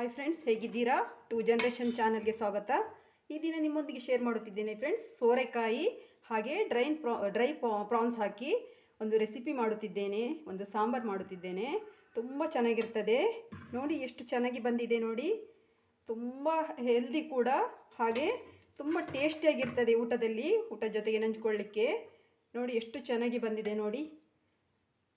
Hi friends ಹೇಗಿದ್ದೀರಾ? Two generation ಚಾನಲ್ಗೆ ಸ್ವಾಗತ. ಈ ದಿನ ನಿಮ್ಮೊಂದಿಗೆ ಶೇರ್ ಮಾಡುತ್ತಿದ್ದೇನೆ ಫ್ರೆಂಡ್ಸ್ ಸೋರೆಕಾಯಿ ಹಾಗೆ ಡ್ರೈನ್ ಪ್ರಾ ಡ್ರೈ ಪ್ರಾನ್ಸ್ ಹಾಕಿ ಒಂದು ರೆಸಿಪಿ ಮಾಡುತ್ತಿದ್ದೇನೆ, ಒಂದು ಸಾಂಬಾರು ಮಾಡುತ್ತಿದ್ದೇನೆ. ತುಂಬ ಚೆನ್ನಾಗಿರ್ತದೆ. ನೋಡಿ ಎಷ್ಟು ಚೆನ್ನಾಗಿ ಬಂದಿದೆ ನೋಡಿ. ತುಂಬ ಹೆಲ್ದಿ ಕೂಡ, ಹಾಗೆ ತುಂಬ ಟೇಸ್ಟಿಯಾಗಿರ್ತದೆ ಊಟದಲ್ಲಿ, ಊಟ ಜೊತೆಗೆ ನಂಚ್ಕೊಳ್ಳಿಕ್ಕೆ ನೋಡಿ ಎಷ್ಟು ಚೆನ್ನಾಗಿ ಬಂದಿದೆ ನೋಡಿ.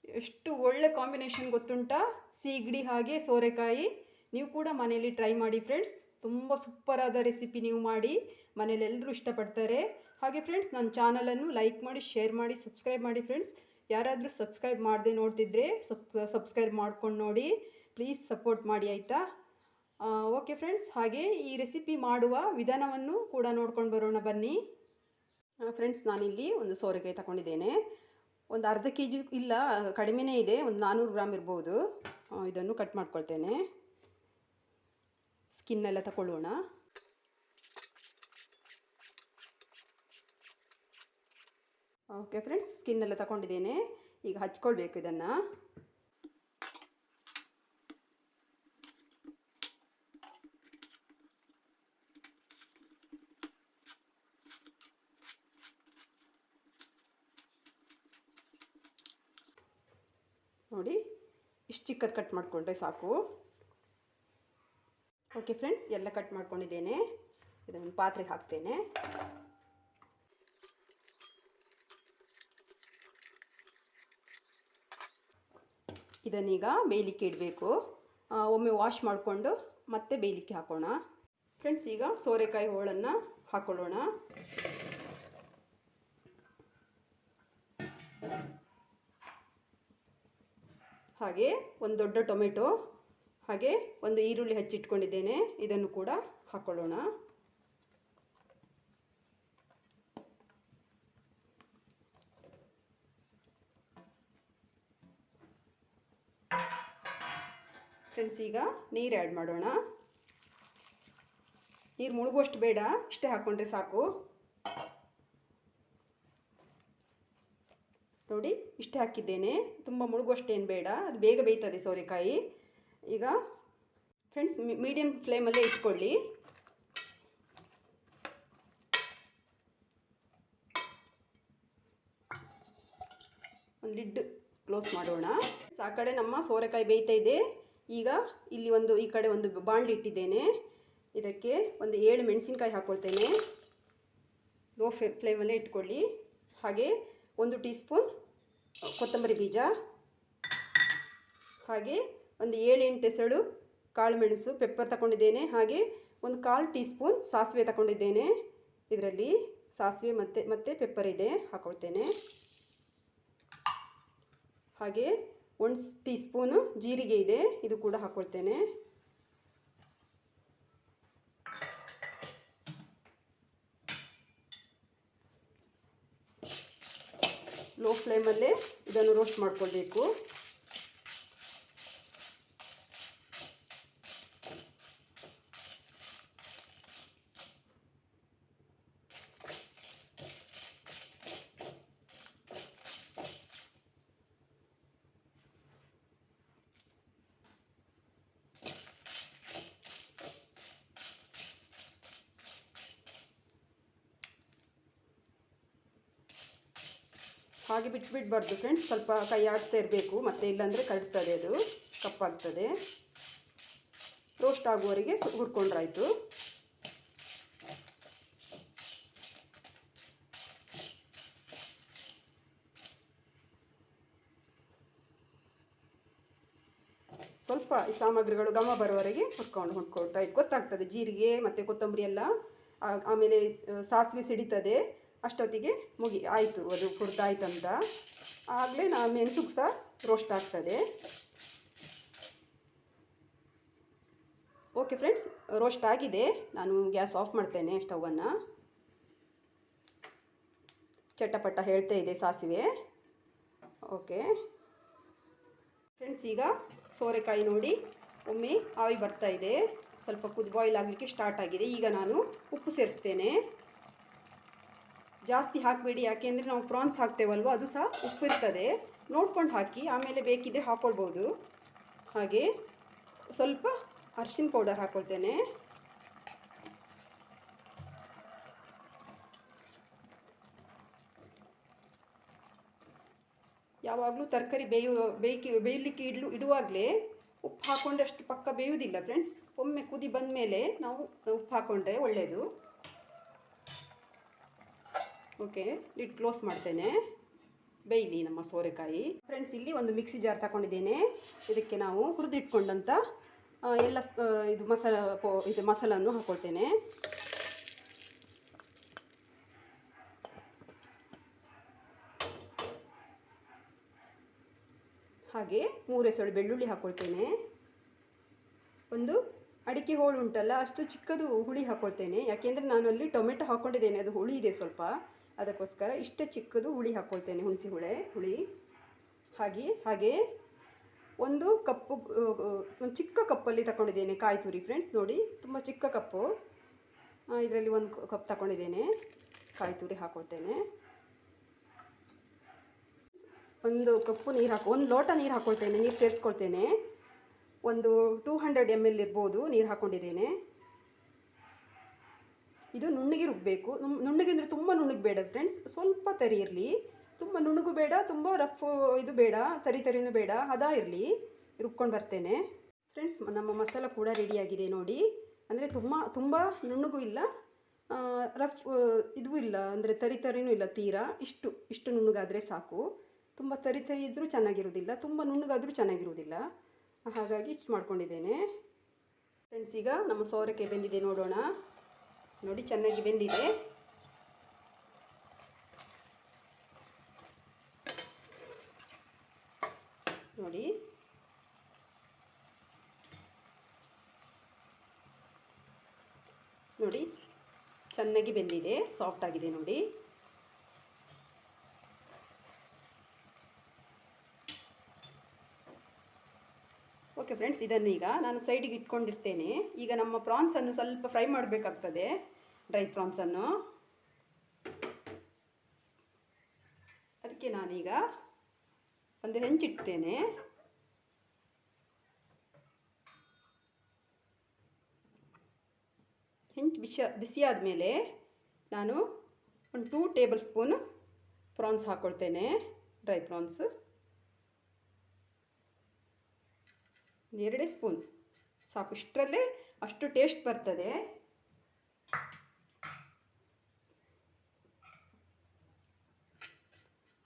ಎಷ್ಟು ಒಳ್ಳೆ ಕಾಂಬಿನೇಷನ್ ಗೊತ್ತುಂಟಾ? ಸೀಗಡಿ ಹಾಗೆ ಸೋರೆಕಾಯಿ. ನೀವು ಕೂಡ ಮನೆಯಲ್ಲಿ ಟ್ರೈ ಮಾಡಿ ಫ್ರೆಂಡ್ಸ್ ತುಂಬ ಸೂಪರಾದ ರೆಸಿಪಿ ನೀವು ಮಾಡಿ. ಮನೇಲಿ ಎಲ್ಲರೂ ಇಷ್ಟಪಡ್ತಾರೆ. ಹಾಗೆ ಫ್ರೆಂಡ್ಸ್ ನನ್ನ ಚಾನಲನ್ನು ಲೈಕ್ ಮಾಡಿ ಶೇರ್ ಮಾಡಿ ಸಬ್ಸ್ಕ್ರೈಬ್ ಮಾಡಿ ಫ್ರೆಂಡ್ಸ್ ಯಾರಾದರೂ ಸಬ್ಸ್ಕ್ರೈಬ್ ಮಾಡದೆ ನೋಡ್ತಿದ್ರೆ ಸಬ್ ಸಬ್ಸ್ಕ್ರೈಬ್ ಮಾಡ್ಕೊಂಡು ನೋಡಿ. ಪ್ಲೀಸ್ ಸಪೋರ್ಟ್ ಮಾಡಿ ಆಯಿತಾ? ಓಕೆ ಫ್ರೆಂಡ್ಸ್ ಹಾಗೆ ಈ ರೆಸಿಪಿ ಮಾಡುವ ವಿಧಾನವನ್ನು ಕೂಡ ನೋಡ್ಕೊಂಡು ಬರೋಣ ಬನ್ನಿ. ಫ್ರೆಂಡ್ಸ್ ನಾನಿಲ್ಲಿ ಒಂದು ಸೋರೆಕಾಯಿ ತಗೊಂಡಿದ್ದೇನೆ. ಒಂದು ಅರ್ಧ ಕೆ ಜಿ ಇಲ್ಲ, ಕಡಿಮೆನೇ ಇದೆ. ಒಂದು ನಾನ್ನೂರು ಗ್ರಾಮ್ ಇರ್ಬೋದು. ಇದನ್ನು ಕಟ್ ಮಾಡ್ಕೊಳ್ತೇನೆ. ಸ್ಕಿನ್ ಎಲ್ಲ ತಗೊಳ್ಳೋಣ ಓಕೆ ಫ್ರೆಂಡ್ಸ್ ಸ್ಕಿನ್ ಎಲ್ಲ ತಗೊಂಡಿದ್ದೇನೆ ಈಗ ಹಚ್ಕೊಳ್ಬೇಕು ಇದನ್ನು. ನೋಡಿ, ಇಷ್ಟು ಚಿಕ್ಕದು ಕಟ್ ಮಾಡಿಕೊಂಡ್ರೆ ಸಾಕು. ಓಕೆ ಫ್ರೆಂಡ್ಸ್ ಎಲ್ಲ ಕಟ್ ಮಾಡ್ಕೊಂಡಿದ್ದೇನೆ. ಇದನ್ನು ಪಾತ್ರೆಗೆ ಹಾಕ್ತೇನೆ. ಇದನ್ನೀಗ ಬೇಯಲಿಕ್ಕೆ ಇಡಬೇಕು. ಒಮ್ಮೆ ವಾಶ್ ಮಾಡಿಕೊಂಡು ಮತ್ತೆ ಬೇಯಲಿಕ್ಕೆ ಹಾಕೋಣ. ಫ್ರೆಂಡ್ಸ್ ಈಗ ಸೋರೆಕಾಯಿ ಹೋಳನ್ನು ಹಾಕೊಳ್ಳೋಣ. ಹಾಗೆ ಒಂದು ದೊಡ್ಡ ಟೊಮೆಟೊ ಹಾಗೆ ಒಂದು ಈರುಳ್ಳಿ ಹಚ್ಚಿಟ್ಕೊಂಡಿದ್ದೇನೆ. ಇದನ್ನು ಕೂಡ ಹಾಕೊಳ್ಳೋಣ. ಫ್ರೆಂಡ್ಸ್, ಈಗ ನೀರು ಆ್ಯಡ್ ಮಾಡೋಣ. ನೀರು ಮುಳುಗುವಷ್ಟು ಬೇಡ, ಇಷ್ಟೇ ಹಾಕ್ಕೊಂಡ್ರೆ ಸಾಕು. ನೋಡಿ, ಇಷ್ಟೇ ಹಾಕಿದ್ದೇನೆ. ತುಂಬ ಮುಳುಗುವಷ್ಟೇನು ಬೇಡ, ಅದು ಬೇಗ ಬೇಯ್ತದೆ ಸೋರೆಕಾಯಿ. ಈಗ ಫ್ರೆಂಡ್ಸ್ ಮೀಡಿಯಮ್ ಫ್ಲೇಮಲ್ಲೇ ಇಟ್ಕೊಳ್ಳಿ. ಒಂದು ಲಿಡ್ ಕ್ಲೋಸ್ ಮಾಡೋಣ. ಆ ಕಡೆ ನಮ್ಮ ಸೋರೆಕಾಯಿ ಬೇಯ್ತಾ ಇದೆ. ಈಗ ಇಲ್ಲಿ ಒಂದು, ಈ ಕಡೆ ಒಂದು ಬಾಣಲಿ ಇಟ್ಟಿದ್ದೇನೆ. ಇದಕ್ಕೆ ಒಂದು ಏಳು ಮೆಣಸಿನ್ಕಾಯಿ ಹಾಕ್ಕೊಳ್ತೇನೆ ಲೋ ಫ್ಲೇ ಫ್ಲೇಮಲ್ಲೇ ಇಟ್ಕೊಳ್ಳಿ. ಹಾಗೆ ಒಂದು ಟೀ ಸ್ಪೂನ್ ಕೊತ್ತಂಬರಿ ಬೀಜ. ಹಾಗೆ ಒಂದು ಏಳೆಂಟು ಎಸಳು ಕಾಳು ಮೆಣಸು ಪೆಪ್ಪರ್ ತಗೊಂಡಿದ್ದೇನೆ. ಹಾಗೆ ಒಂದು ಕಾಲು ಟೀ ಸ್ಪೂನ್ ಸಾಸಿವೆ ತಗೊಂಡಿದ್ದೇನೆ. ಇದರಲ್ಲಿ ಸಾಸಿವೆ ಮತ್ತು ಮತ್ತು ಪೆಪ್ಪರ್ ಇದೆ ಹಾಕ್ಕೊಳ್ತೇನೆ ಹಾಗೆ ಒಂದು ಟೀ ಸ್ಪೂನು ಜೀರಿಗೆ ಇದೆ, ಇದು ಕೂಡ ಹಾಕ್ಕೊಳ್ತೇನೆ ಲೋ ಫ್ಲೇಮಲ್ಲೇ ಇದನ್ನು ರೋಸ್ಟ್ ಮಾಡ್ಕೊಳ್ಬೇಕು. ಹಾಗೆ ಬಿಟ್ಟು ಬಿಡಬಾರ್ದು ಫ್ರೆಂಡ್ಸ್ ಸ್ವಲ್ಪ ಕೈ ಆಡಿಸ್ತಾ ಇರಬೇಕು. ಮತ್ತೆ ಇಲ್ಲಾಂದರೆ ಕಡ್ತದೆ ಅದು. ಕಪ್ಪಾಗ್ತದೆ. ರೋಸ್ಟ್ ಆಗುವವರೆಗೆ ಹುರ್ಕೊಂಡ್ರಾಯಿತು. ಸ್ವಲ್ಪ ಈ ಸಾಮಗ್ರಿಗಳು ಘಮ ಬರುವವರೆಗೆ ಹುರ್ಕೊಂಡು ಹುರ್ಕೊಂಡ್ರೆ ಗೊತ್ತಾಗ್ತದೆ. ಜೀರಿಗೆ, ಮತ್ತು ಕೊತ್ತಂಬರಿ ಎಲ್ಲ ಆಮೇಲೆ ಸಾಸಿವೆ ಸಿಡಿತದೆ. ಅಷ್ಟೊತ್ತಿಗೆ ಮುಗಿ ಆಯಿತು, ಅದು ಹುರಿದಾಯ್ತಂತ. ಆಗಲೇ ನಾ ಮೆಣಸು ಸಹ ರೋಸ್ಟ್ ಆಗ್ತದೆ. ಓಕೆ ಫ್ರೆಂಡ್ಸ್ ರೋಸ್ಟ್ ಆಗಿದೆ. ನಾನು ಗ್ಯಾಸ್ ಆಫ್ ಮಾಡ್ತೇನೆ ಸ್ಟವನ್ನು ಚಟ್ಟಪಟ್ಟ ಹೇಳ್ತಾ ಇದೆ ಸಾಸಿವೆ. ಓಕೆ ಫ್ರೆಂಡ್ಸ್ ಈಗ ಸೋರೆಕಾಯಿ ನೋಡಿ. ಒಮ್ಮೆ ಆವಿ ಬರ್ತಾ ಇದೆ. ಸ್ವಲ್ಪ ಕುದ್ ಬಾಯ್ಲ್ ಆಗಲಿಕ್ಕೆ ಸ್ಟಾರ್ಟ್ ಆಗಿದೆ. ಈಗ ನಾನು ಉಪ್ಪು ಸೇರಿಸ್ತೇನೆ. ಜಾಸ್ತಿ ಹಾಕಬೇಡಿ ಯಾಕೆಂದರೆ ನಾವು ಪ್ರಾನ್ಸ್ ಹಾಕ್ತೇವಲ್ವ, ಅದು ಸಹ ಉಪ್ಪಿರ್ತದೆ ನೋಡ್ಕೊಂಡು ಹಾಕಿ, ಆಮೇಲೆ ಬೇಕಿದ್ದರೆ ಹಾಕ್ಕೊಳ್ಬೋದು ಹಾಗೆ ಸ್ವಲ್ಪ ಅರ್ಶಿನ ಪೌಡರ್ ಹಾಕ್ಕೊಳ್ತೇನೆ ಯಾವಾಗಲೂ ತರಕಾರಿ ಬೇಯು ಬೇಯಿ ಬೇಯಲಿಕ್ಕೆ ಇಡ್ಲು, ಇಡುವಾಗಲೇ ಉಪ್ಪು ಹಾಕ್ಕೊಂಡ್ರೆ ಅಷ್ಟು ಪಕ್ಕ ಬೇಯುವುದಿಲ್ಲ ಫ್ರೆಂಡ್ಸ್ ಒಮ್ಮೆ ಕುದಿ ಬಂದ ಮೇಲೆ ನಾವು ಉಪ್ಪು ಹಾಕ್ಕೊಂಡ್ರೆ ಒಳ್ಳೆಯದು ಓಕೆ ಲಿಡ್ ಕ್ಲೋಸ್ ಮಾಡ್ತೇನೆ. ಬೇಯಲಿ ನಮ್ಮ ಸೋರೆಕಾಯಿ. ಫ್ರೆಂಡ್ಸ್ ಇಲ್ಲಿ ಒಂದು ಮಿಕ್ಸಿ ಜಾರ್ ತಗೊಂಡಿದ್ದೇನೆ. ಇದಕ್ಕೆ ನಾವು ಹುರಿದಿಟ್ಕೊಂಡಂಥ ಎಲ್ಲ ಇದು ಮಸಾಲ, ಪೋ, ಇದು ಮಸಾಲನ್ನು ಹಾಕೊಳ್ತೇನೆ. ಹಾಗೆ ಮೂರು ಎಸಳು ಬೆಳ್ಳುಳ್ಳಿ ಹಾಕ್ಕೊಳ್ತೇನೆ ಒಂದು ಅಡಿಕೆ ಹೋಳು ಉಂಟಲ್ಲ, ಅಷ್ಟು ಚಿಕ್ಕದು ಹುಳಿ ಹಾಕ್ಕೊಳ್ತೇನೆ ಯಾಕೆಂದರೆ ನಾನು ಅಲ್ಲಿ ಟೊಮೆಟೊ ಹಾಕ್ಕೊಂಡಿದ್ದೇನೆ ಅದು ಹುಳಿ ಇದೆ ಸ್ವಲ್ಪ. ಅದಕ್ಕೋಸ್ಕರ ಇಷ್ಟೇ ಚಿಕ್ಕದು ಹುಳಿ ಹಾಕ್ಕೊಳ್ತೇನೆ ಹುಣಸೆ ಹುಳೆ, ಹುಳಿ. ಹಾಗೆ ಹಾಗೆ ಒಂದು ಕಪ್ಪು, ಒಂದು ಚಿಕ್ಕ ಕಪ್ಪಲ್ಲಿ ತಗೊಂಡಿದ್ದೇನೆ ಕಾಯಿ ತುರಿ ಫ್ರೆಂಡ್ಸ್ ನೋಡಿ, ತುಂಬ ಚಿಕ್ಕ ಕಪ್ಪು. ಇದರಲ್ಲಿ ಒಂದು ಕಪ್ ತಗೊಂಡಿದ್ದೇನೆ ಕಾಯಿ ತುರಿ ಹಾಕ್ಕೊಳ್ತೇನೆ ಒಂದು ಕಪ್ಪು ನೀರು ಹಾಕಿ, ಒಂದು ಲೋಟ ನೀರು ಹಾಕ್ಕೊಳ್ತೇನೆ ನೀರು ಸೇರಿಸ್ಕೊಳ್ತೇನೆ. ಒಂದು ಟೂ ಹಂಡ್ರೆಡ್ ಎಂ ಎಲ್ ಇರ್ಬೋದು ನೀರು ಹಾಕ್ಕೊಂಡಿದ್ದೇನೆ ಇದು ನುಣ್ಣಗೆ ರುಬ್ಬಬೇಕು ನುಣ್- ನುಣ್ಣಗೆ ಅಂದರೆ ತುಂಬ ನುಣ್ಣಗೆ ಬೇಡ ಫ್ರೆಂಡ್ಸ್ ಸ್ವಲ್ಪ ತರಿ ಇರಲಿ. ತುಂಬ ನುಣುಗೂ ಬೇಡ, ತುಂಬ ರಫ್ ಇದು ಬೇಡ, ತರಿ ತರಿನೂ ಬೇಡ, ಹದ ಇರಲಿ. ರುಬ್ಕೊಂಡು ಬರ್ತೇನೆ. ಫ್ರೆಂಡ್ಸ್ ನಮ್ಮ ಮಸಾಲ ಕೂಡ ರೆಡಿಯಾಗಿದೆ ನೋಡಿ. ಅಂದರೆ ತುಂಬ ತುಂಬ ನುಣ್ಣಗೂ ಇಲ್ಲ. ರಫ್ ಇದು ಇಲ್ಲ. ಅಂದರೆ ತರಿ ತರಿನೂ ಇಲ್ಲ ತೀರಾ. ಇಷ್ಟು ಇಷ್ಟು ನುಣ್ಣಗಾದರೆ ಸಾಕು. ತುಂಬ ತರಿ ತರಿ ಇದ್ದರೂ ಚೆನ್ನಾಗಿರೋದಿಲ್ಲ ತುಂಬ ನುಣ್ಣಗಾದರೂ ಚೆನ್ನಾಗಿರೋದಿಲ್ಲ ಹಾಗಾಗಿ ಇಷ್ಟು ಮಾಡ್ಕೊಂಡಿದ್ದೇನೆ. ಫ್ರೆಂಡ್ಸ್ ಈಗ ನಮ್ಮ ಸೋರೆಕಾಯಿ ಬೆಂದಿದೆ ನೋಡೋಣ. ನೋಡಿ, ಚೆನ್ನಾಗಿ ಬೆಂದಿದೆ. ನೋಡಿ. ನೋಡಿ, ಚೆನ್ನಾಗಿ ಬೆಂದಿದೆ, ಸಾಫ್ಟ್ ಆಗಿದೆ ನೋಡಿ. ಓಕೆ ಫ್ರೆಂಡ್ಸ್ ಇದನ್ನು ಈಗ ನಾನು ಸೈಡಿಗೆ ಇಟ್ಕೊಂಡಿರ್ತೇನೆ. ಈಗ ನಮ್ಮ ಪ್ರಾನ್ಸನ್ನು ಸ್ವಲ್ಪ ಫ್ರೈ ಮಾಡಬೇಕಾಗ್ತದೆ. ಡ್ರೈ ಪ್ರಾನ್ಸನ್ನು ಅದಕ್ಕೆ ನಾನೀಗ ಒಂದು ಹೆಂಚಿಡ್ತೇನೆ. ಹೆಂಚು ಬಿಸಿ ಬಿಸಿಯಾದ ಮೇಲೆ ನಾನು ಒಂದು ಟೂ ಟೇಬಲ್ ಸ್ಪೂನ್ ಪ್ರಾನ್ಸ್ ಹಾಕ್ಕೊಳ್ತೇನೆ ಡ್ರೈ ಪ್ರಾನ್ಸ್ ಎರಡೇ ಸ್ಪೂನ್ ಸಾಕು, ಇಷ್ಟರಲ್ಲೇ ಅಷ್ಟು ಟೇಸ್ಟ್ ಬರ್ತದೆ.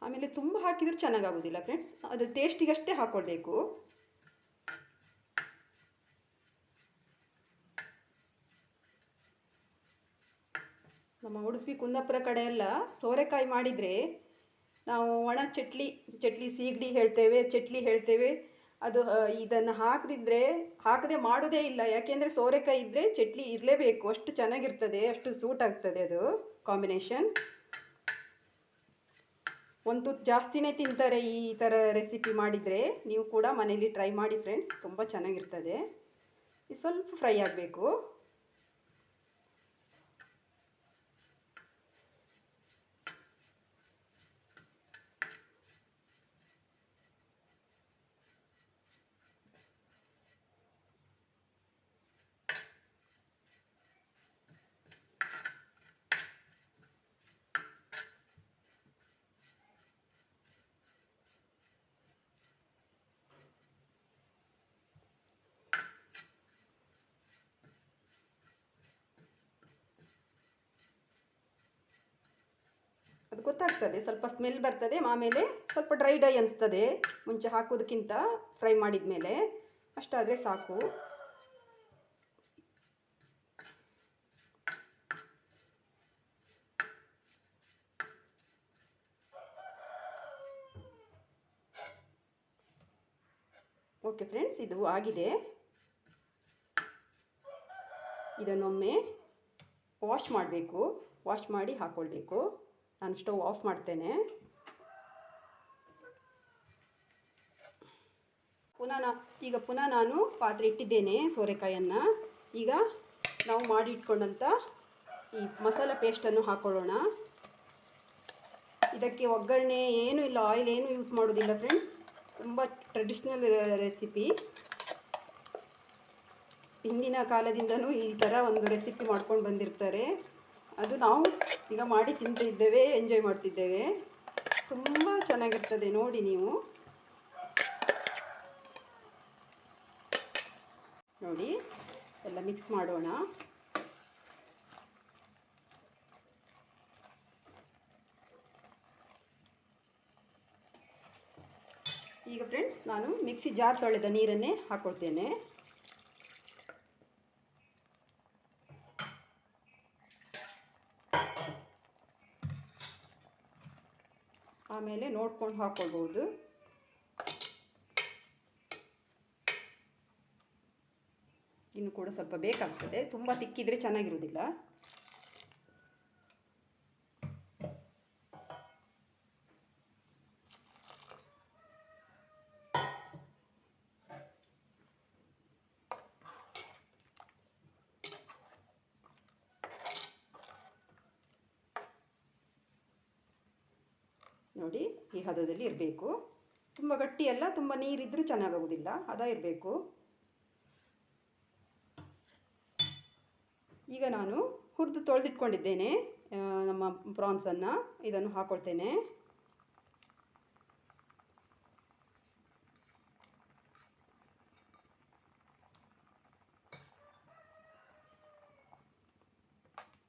ಆಮೇಲೆ ತುಂಬ ಹಾಕಿದರೂ ಚೆನ್ನಾಗಾಗೋದಿಲ್ಲ ಫ್ರೆಂಡ್ಸ್ ಅದು ಟೇಸ್ಟಿಗಷ್ಟೇ ಹಾಕ್ಕೊಳ್ಬೇಕು ನಮ್ಮ ಉಡುಪಿ ಕುಂದಾಪುರ ಕಡೆ ಎಲ್ಲ ಸೋರೆಕಾಯಿ ಮಾಡಿದರೆ ನಾವು ಒಣ ಚಟ್ಲಿ ಚಟ್ಲಿ ಸೀಗಡಿ ಹೇಳ್ತೇವೆ, ಚಟ್ಲಿ ಹೇಳ್ತೇವೆ. ಅದು ಇದನ್ನು ಹಾಕದಿದ್ದರೆ ಹಾಕದೆ ಮಾಡೋದೇ ಇಲ್ಲ. ಯಾಕೆಂದರೆ ಸೋರೆಕಾಯಿ ಇದ್ದರೆ ಚಟ್ಲಿ ಇರಲೇಬೇಕು. ಅಷ್ಟು ಚೆನ್ನಾಗಿರ್ತದೆ, ಅಷ್ಟು ಸೂಟ್ ಆಗ್ತದೆ ಅದು ಕಾಂಬಿನೇಷನ್. ಒಂದು ತುತ್ತು ಜಾಸ್ತಿನೇ ತಿಂತಾರೆ ಈ ಥರ ರೆಸಿಪಿ ಮಾಡಿದರೆ, ನೀವು ಕೂಡ ಮನೇಲಿ ಟ್ರೈ ಮಾಡಿ ಫ್ರೆಂಡ್ಸ್ ತುಂಬ ಚೆನ್ನಾಗಿರ್ತದೆ. ಇದು ಸ್ವಲ್ಪ ಫ್ರೈ ಆಗಬೇಕು. ಅದು ಗೊತ್ತಾಗ್ತದೆ. ಸ್ವಲ್ಪ ಸ್ಮೆಲ್ ಬರ್ತದೆ. ಆಮೇಲೆ ಸ್ವಲ್ಪ ಡ್ರೈ ಡೈ ಅನಿಸ್ತದೆ. ಮುಂಚೆ ಹಾಕೋದಕ್ಕಿಂತ ಫ್ರೈ ಮಾಡಿದ ಮೇಲೆ ಅಷ್ಟಾದರೆ ಸಾಕು. ಓಕೆ ಫ್ರೆಂಡ್ಸ್ ಇದು ಆಗಿದೆ. ಇದನ್ನೊಮ್ಮೆ ವಾಶ್ ಮಾಡಬೇಕು. ವಾಶ್ ಮಾಡಿ ಹಾಕ್ಕೊಳ್ಬೇಕು ನಾನು ಸ್ಟವ್ ಆಫ್ ಮಾಡ್ತೇನೆ. ಪುನಃ ನಾ, ಈಗ ಪುನಃ ನಾನು ಪಾತ್ರೆ ಇಟ್ಟಿದ್ದೇನೆ ಸೋರೆಕಾಯನ್ನು. ಈಗ ನಾವು ಮಾಡಿ ಇಟ್ಕೊಂಡಂಥ ಈ ಮಸಾಲ ಪೇಸ್ಟನ್ನು ಹಾಕೊಳ್ಳೋಣ. ಇದಕ್ಕೆ ಒಗ್ಗರಣೆ ಏನೂ ಇಲ್ಲ ಆಯಿಲ್ ಏನೂ ಯೂಸ್ ಮಾಡೋದಿಲ್ಲ ಫ್ರೆಂಡ್ಸ್ ತುಂಬ ಟ್ರೆಡಿಷ್ನಲ್ ರೆಸಿಪಿ ಹಿಂದಿನ ಕಾಲದಿಂದನೂ ಈ ಥರ ಒಂದು ರೆಸಿಪಿ ಮಾಡ್ಕೊಂಡು ಬಂದಿರ್ತಾರೆ. ಅದು ನಾವು ಈಗ ಮಾಡಿ ತಿಂತಿದ್ದೇವೆ ಎಂಜಾಯ್ ಮಾಡ್ತಿದ್ದೇವೆ. ತುಂಬ ಚೆನ್ನಾಗಿರ್ತದೆ, ನೋಡಿ ನೀವು. ನೋಡಿ, ಎಲ್ಲ ಮಿಕ್ಸ್ ಮಾಡೋಣ. ಈಗ ಫ್ರೆಂಡ್ಸ್ ನಾನು ಮಿಕ್ಸಿ ಜಾರ್ ತೊಳೆದ ನೀರನ್ನೇ ಹಾಕ್ಕೊಳ್ತೇನೆ ನೋಡ್ಕೊಂಡು ಹಾಕ್ಕೊಳ್ಬೋದು ಇನ್ನು ಕೂಡ ಸ್ವಲ್ಪ ಬೇಕಾಗ್ತದೆ. ತುಂಬ ತಿಕ್ಕಿದ್ರೆ ಚೆನ್ನಾಗಿರೋದಿಲ್ಲ ನೋಡಿ ಈ ಹದದಲ್ಲಿ ಇರಬೇಕು. ತುಂಬ ಗಟ್ಟಿಯಲ್ಲ ತುಂಬ ನೀರಿದ್ದರೂ ಚೆನ್ನಾಗಾಗೋದಿಲ್ಲ. ಹದ ಇರಬೇಕು. ಈಗ ನಾನು ಹುರಿದು ತೊಳೆದಿಟ್ಕೊಂಡಿದ್ದೇನೆ ನಮ್ಮ ಪ್ರಾನ್ಸನ್ನು ಇದನ್ನು ಹಾಕ್ಕೊಳ್ತೇನೆ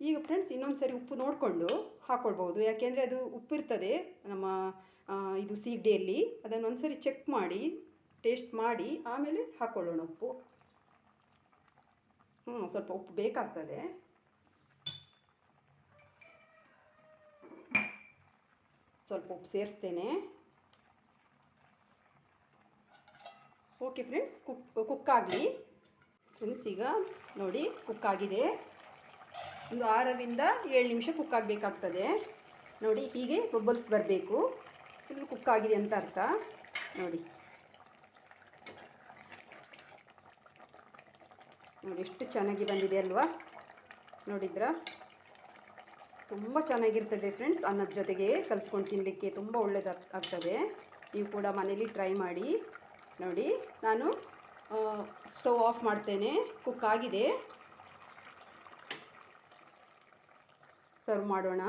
ಈಗ ಫ್ರೆಂಡ್ಸ್ ಇನ್ನೊಂದು ಸರಿ ಉಪ್ಪು ನೋಡಿಕೊಂಡು ಹಾಕ್ಕೊಳ್ಬೋದು ಯಾಕೆಂದರೆ ಅದು ಉಪ್ಪಿರ್ತದೆ, ನಮ್ಮ ಇದು ಸೀಗಡಿಯಲ್ಲಿ ಅದನ್ನು ಒಂದ್ಸರಿ ಚೆಕ್ ಮಾಡಿ, ಟೇಸ್ಟ್ ಮಾಡಿ, ಆಮೇಲೆ ಹಾಕ್ಕೊಳ್ಳೋಣ ಉಪ್ಪು. ಹ್ಞೂ ಸ್ವಲ್ಪ ಉಪ್ಪು ಬೇಕಾಗ್ತದೆ. ಸ್ವಲ್ಪ ಉಪ್ಪು ಸೇರಿಸ್ತೇನೆ. Okay friends cook cook friends ಈಗ ನೋಡಿ ಕುಕ್ ಆಗಿದೆ. ಒಂದು ಆರರಿಂದ ಏಳು ನಿಮಿಷ ಕುಕ್ ಆಗಬೇಕಾಗ್ತದೆ. ನೋಡಿ, ಹೀಗೆ ಬಬಲ್ಸ್ ಬರಬೇಕು. ಫುಲ್ ಕುಕ್ ಆಗಿದೆ ಅಂತ ಅರ್ಥ. ನೋಡಿ. ನೋಡಿ, ಎಷ್ಟು ಚೆನ್ನಾಗಿ ಬಂದಿದೆ ಅಲ್ವಾ? ನೋಡಿದ್ರಾ? ತುಂಬ ಚೆನ್ನಾಗಿರ್ತದೆ ಫ್ರೆಂಡ್ಸ್ ಅನ್ನದ ಜೊತೆಗೆ ಕಲಿಸ್ಕೊಂಡು ತಿನ್ನಲಿಕ್ಕೆ ತುಂಬ ಒಳ್ಳೇದು ಆಗ್ತದೆ. ನೀವು ಕೂಡ ಮನೇಲಿ ಟ್ರೈ ಮಾಡಿ. ನೋಡಿ, ನಾನು ಸ್ಟವ್ ಆಫ್ ಮಾಡ್ತೇನೆ. ಕುಕ್ ಆಗಿದೆ. ಸರ್ವ್ ಮಾಡೋಣ.